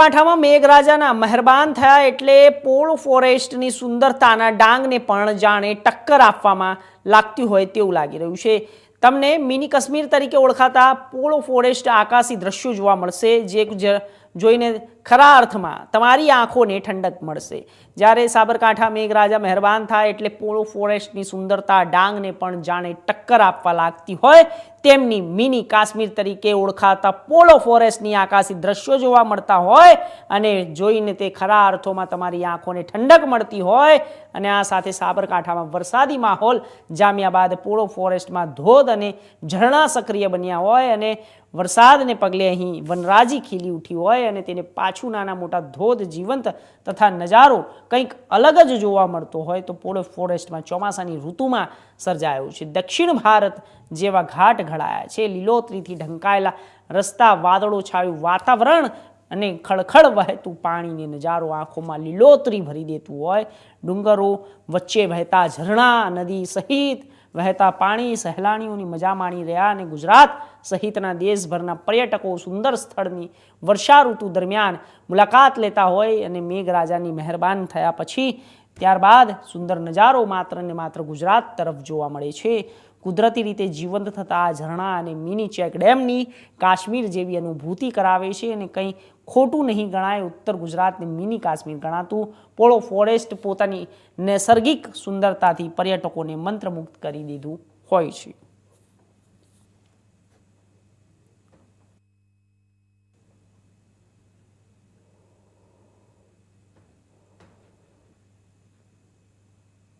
પાઠામાં મેઘરાજાના મહેરબાન થયા એટલે પોળ ફોરેસ્ટની સુંદરતાના ડાંગને પણ જાણે ટક્કર આપવામાં લાગતી હોય તેવું લાગી રહ્યું છે. તમને મિની કાશ્મીર તરીકે ઓળખાતા પોળ ફોરેસ્ટ આકાશી દ્રશ્યો જોવા મળશે જ- જોઈને ખરા અર્થમાં તમારી આંખોને ઠંડક મળશે. જ્યારે સાબરકાંઠા મેઘરાજા મહેરબાન થાય એટલે પોળો ફોરેસ્ટની સુંદરતા ડાંગને પણ જાણે ટક્કર આપવા લાગતી હોય, તેમની મિની કાશ્મીર તરીકે ઓળખાતા પોલો ફોરેસ્ટની આકાશી દ્રશ્યો જોવા મળતા હોય અને જોઈને તે ખરા અર્થોમાં તમારી આંખોને ઠંડક મળતી હોય અને આ સાથે સાબરકાંઠામાં વરસાદી માહોલ જામ્યા બાદ પોળો ફોરેસ્ટમાં ધોધ અને ઝરણા સક્રિય બન્યા હોય અને વરસાદને પગલે અહીં વનરાજી ખીલી ઉઠી હોય અને તેને પાછું નાના મોટા ધોધ જીવંત તથા નજારો કંઈક અલગ જ જોવા મળતો હોય તો પોળો ફોરેસ્ટમાં ચોમાસાની ઋતુમાં સર્જાયો છે. દક્ષિણ ભારત જેવા ઘાટ ઘડાયા છે. લીલોતરીથી ઢંકાયેલા રસ્તા, વાદળો છાયું વાતાવરણ અને ખળખળ વહેતું પાણીને નજારો આંખોમાં લીલોતરી ભરી દેતું હોય. ડુંગરો વચ્ચે વહેતા ઝરણા, નદી સહિત વહેતા પાણી, સહેલાણીઓની મજા માણી રહ્યા અને ગુજરાત સહિતના દેશભરના પર્યટકો સુંદર સ્થળની વર્ષા ઋતુ દરમિયાન મુલાકાત લેતા હોય અને મેઘરાજાની મહેરબાન થયા પછી ત્યારબાદ સુંદર નજારો માત્ર ને માત્ર ગુજરાત તરફ જોવા મળે છે. કુદરતી રીતે જીવંત થતા આ ઝરણા અને મિની ચેક ડેમની કાશ્મીર જેવી અનુભૂતિ કરાવે છે અને કંઈ ખોટું નહીં ગણાય ઉત્તર ગુજરાતને મિની કાશ્મીર ગણાતું. પોળો ફોરેસ્ટ પોતાની નૈસર્ગિક સુંદરતાથી પર્યટકોને મંત્રમુગ્ધ કરી દીધું હોય છે.